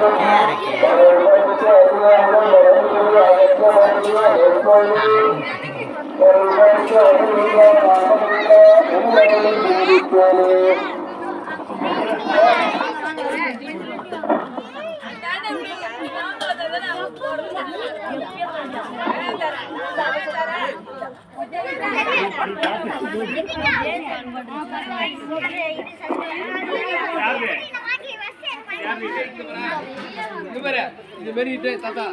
இது பாரு இது மாதிரி தாத்தா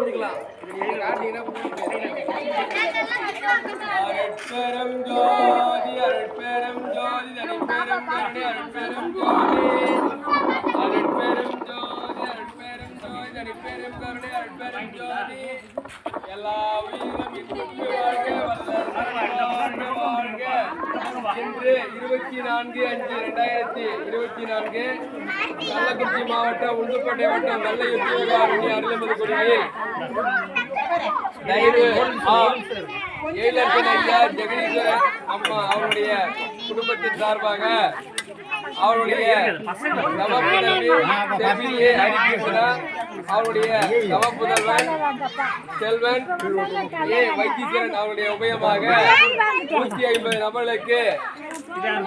பிடிக்கலாம் இது ஆட்டிங்கன்னா அருட்பெரும் ஜோதி அருட்பெரும் ஜோதி அருட்பெரும் ஜோதி அருட்பெரும் ஜோதி. அருட்பெரும் ஜோதி தனிப்பெரும் கருணை அருட்பெரும் ஜோதி எல்லா உயிரும் இன்புற்று வாழ்க வல்லல் வாழ்க வாழ்க இன்று இருபத்தி நான்கு அஞ்சு ரெண்டாயிரத்தி இருபத்தி நான்கு கள்ளக்குறிச்சி மாவட்டம் உளுந்துப்பேட்டை வட்டம் நல்லயுத்தி விகாரணி அருளமது குடியில் தயவு ஆ, ஐயா ஜெகதீஸ்வரன் அம்மா அவருடைய குடும்பத்தின் சார்பாக அவருடைய நவப்புதல்வி செல்வி ஏ. அவருடைய நவப்புதல்வன் செல்வன் ஏ வைத்தீஸ்வரன் அவருடைய உபயமாக நூற்றி ஐம்பது நபர்களுக்கு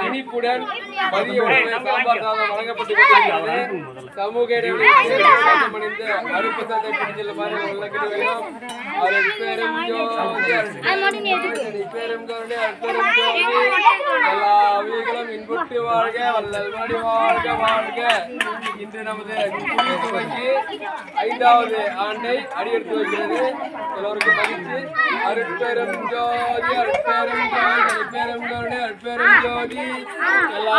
இனிப்புடன் மதிய உணவு சாம்பார் சாதம் வழங்கப்பட்டு கொண்டிருக்கிறது. சமூக இடைவெளி அணிந்து அருப்பசத்தை பிடிச்செல்லுமாறு வழங்கிட்டு வேண்டும் அவர் பெரும் பெரும் அற்பெரும் வாழ்க வல்லல் மடி வாழ்க வாழ்க. இன்று நமது குழு துவங்கி ஐந்தாவது ஆண்டை அடியெடுத்து வைக்கிறது எல்லோருக்கும் மகிழ்ச்சி. அருட்பெரும் ஜோதி அருட்பெரும் ஜோதி பெரும் ஜோதி. அற்பெரும் ஜோதி எல்லா